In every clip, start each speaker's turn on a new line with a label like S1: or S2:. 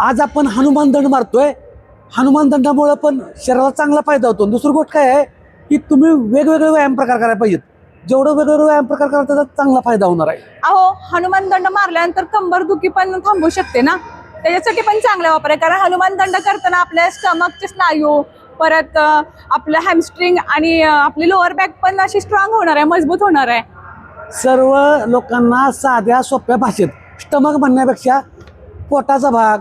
S1: आज आपण हनुमान दंड मारतोय. हनुमान दंडामुळं पण शरीराला चांगला फायदा होतो. दुसरी गोष्ट काय आहे की तुम्ही वेगवेगळे व्यायाम प्रकार करायला पाहिजेत. जेवढं वेगवेगळे व्यायाम प्रकार कराल त्याचा चांगला फायदा होणार आहे.
S2: अहो हनुमान दंड मारल्यानंतर कंबर दुखी पण थांबू शकते ना? त्याच्यासाठी पण चांगला वापर आहे. कारण हनुमान दंड करताना आपल्या स्टमकचे स्नायू परत आपलं हॅमस्ट्रिंग आणि आपली लोअर बॅक पण अशी स्ट्रॉंग होणार आहे मजबूत होणार आहे.
S1: सर्व लोकांना साध्या सोप्या भाषेत स्टमक म्हणण्यापेक्षा पोटाचा भाग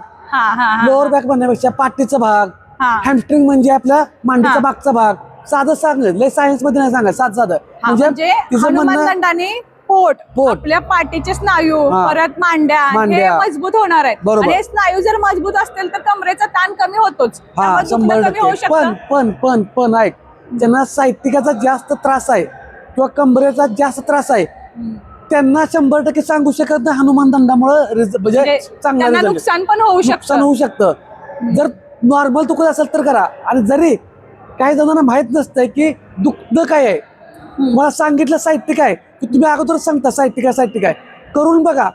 S1: लोअर बॅक म्हणण्यापेक्षा पाठीचा भाग हॅमस्ट्रिंग म्हणजे आपल्या मांडीचा. मागचा भाग साधं सांगितलं सायन्समध्ये नाही सांगत साधं साधं
S2: म्हणजे
S1: तिचं
S2: हनुमान
S1: म्हणणं
S2: दंडाने पोट
S1: पोट.
S2: आपल्या पाठीचे स्नायू. परत मांड्या हे. मजबूत होणार आहेत
S1: बरोबर.
S2: हे स्नायू जर मजबूत असतील तर कमरेचा ताण कमी होतोच
S1: हा शंभर टक्के पण पण पण पण ऐक ज्यांना साहित्यिकाचा जास्त त्रास आहे किंवा कमरेचा जास्त त्रास आहे त्यांना शंभर टक्के सांगू शकत नाही हनुमान दंडामुळे रिझ- म्हणजे
S2: म्हणजे
S1: चांगला
S2: त्यांना
S1: result.
S2: नुकसान पण होऊ
S1: नुकसान
S2: शकतं.
S1: होऊ शकतं. जर नॉर्मल दुखत असेल तर करा. आणि जरी काही जणांना माहीत नसतंय की दुखणं काय आहे मला सांगितलं साहित्य काय की तुम्ही अगोदर सांगता साहित्य काय साहित्य काय. करून बघा.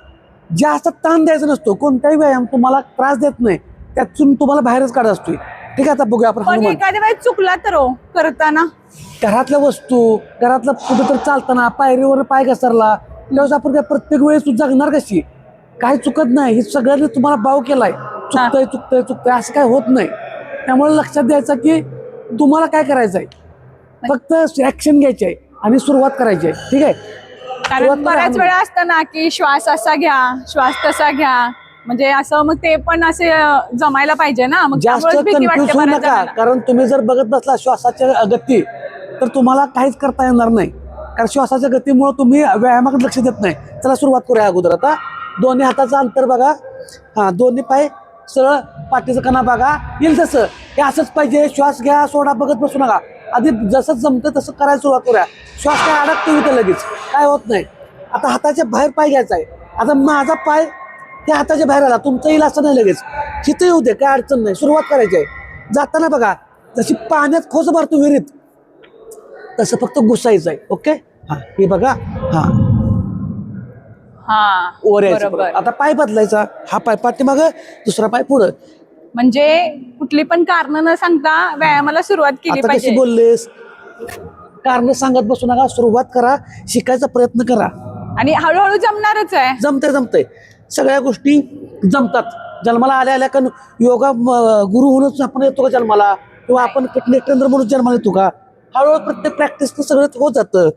S1: जास्त ताण द्यायचा नसतो. कोणताही व्यायाम तुम्हाला त्रास देत नाही. त्यातून तुम्हाला बाहेरच काढत असतोय. ठीक आहे आता बघूया आपण
S2: पण
S1: हनुमान.
S2: एखाद्या वेळेस चुकला तर हो करताना.
S1: घरातल्या वस्तू घरातलं कुठेतरी चालताना पायरीवर पाय घसरला आपण काय प्रत्येक वेळेस तू जगणार कशी? काही चुकत नाही. हे सगळ्यांनी तुम्हाला बाव केलाय. चुकतंय चुकतंय चुकतंय. असं काय होत नाही. त्यामुळे लक्षात द्यायचं की तुम्हाला काय करायचं आहे फक्त ऍक्शन घ्यायची आहे आणि सुरुवात करायची आहे. ठीक आहे?
S2: कारण
S1: करा
S2: बऱ्याच. वेळा असतं ना की श्वास असा घ्या श्वास तसा घ्या. म्हणजे असं मग ते पण असे जमायला पाहिजे ना. मग
S1: जास्त कन्फ्युज होऊ नका. कारण तुम्ही जर बघत बसला श्वासाच्या गती तर तुम्हाला काहीच करता येणार नाही. कारण श्वासाच्या गतीमुळे तुम्ही व्यायामाकडे लक्ष देत नाही. चला सुरुवात करूया अगोदर. आता दोन्ही हाताचं अंतर बघा. हा दोन्ही पाय सरळ पाठीचं कणा बघा. येईल तसं. हे असंच पाहिजे. श्वास घ्या सोडा बघत बसू नका. आधी जसं जमतं तसं करायला सुरुवात करूया. श्वास काय अडकतो इथं लगेच. काय होत नाही. आता हाताच्या बाहेर पाय घ्यायचा आहे. आता माझा पाय त्या हाताच्या बाहेर आला. तुमचं येईल असं नाही लगेच. तिथं येऊ दे काय अडचण नाही. सुरुवात करायची आहे. जाताना बघा. जशी पाण्यात खोच भरतो विहिरीत तसं फक्त घुसायचं आहे. ओके? हा हे बघा हा.
S2: हा
S1: वर यायचं
S2: बरोबर.
S1: परत. आता पाय बदलायचा हा पाय पाठीमाग दुसरा पाय पुढं.
S2: म्हणजे कुठली पण कारण न सांगता व्यायामाला सुरुवात केली
S1: आता कशी
S2: पाहिजे.
S1: बोललेस? कारण सांगत बसू नका सुरुवात करा शिकायचा प्रयत्न करा.
S2: आणि हळूहळू जमणारच आहे.
S1: जमतंय जमतंय. सगळ्या गोष्टी जमतात. जन्माला आल्या आल्या का योगा म, गुरु होऊनच आपण येतो का जन्माला? किंवा आपण फिटनेस ट्रेनर म्हणून जन्माला येतो का? हळूहळू प्रत्येक प्रॅक्टिस सगळं होत जातं.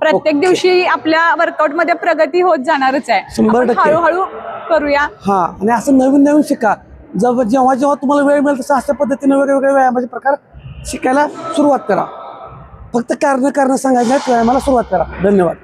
S2: प्रत्येक. दिवशी आपल्या वर्कआउटमध्ये प्रगती होत जाणारच आहे.
S1: शंभर
S2: आपण
S1: टक्के.
S2: हळूहळू करूया.
S1: हा आणि असं नवीन नवीन शिका. जेव्हा जेव्हा जेव्हा तुम्हाला वेळ मिळेल तसं अशा पद्धतीने वेगवेगळे व्यायामाचे प्रकार शिकायला सुरुवात करा. फक्त कारण कारण सांगायचं नाही व्यायामाला सुरुवात करा. धन्यवाद.